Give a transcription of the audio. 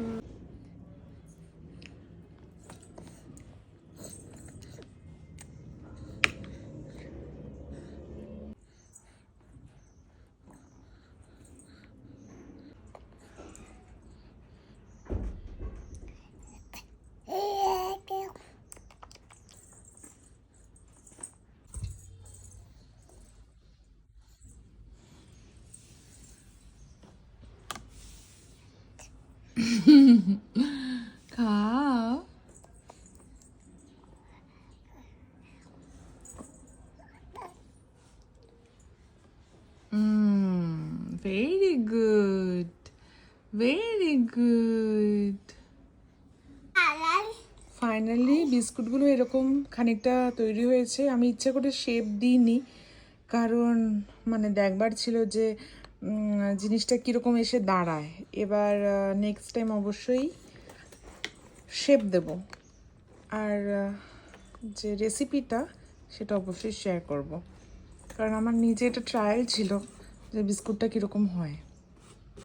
Mm-hmm. খাও very good very good finally বিস্কুটগুলো এরকম খানিকটা তৈরি হয়েছে। আমি ইচ্ছে করে শেপ দিইনি, কারণ মানে দেখবার ছিল যে জিনিসটা কীরকম এসে দাঁড়ায়। এবার নেক্সট টাইম অবশ্যই শেপ দেব। আর যে রেসিপিটা সেটা অবশ্যই শেয়ার করব। কারণ আমার নিজে এটা ট্রায়াল ছিল যে বিস্কুটটা কীরকম হয়।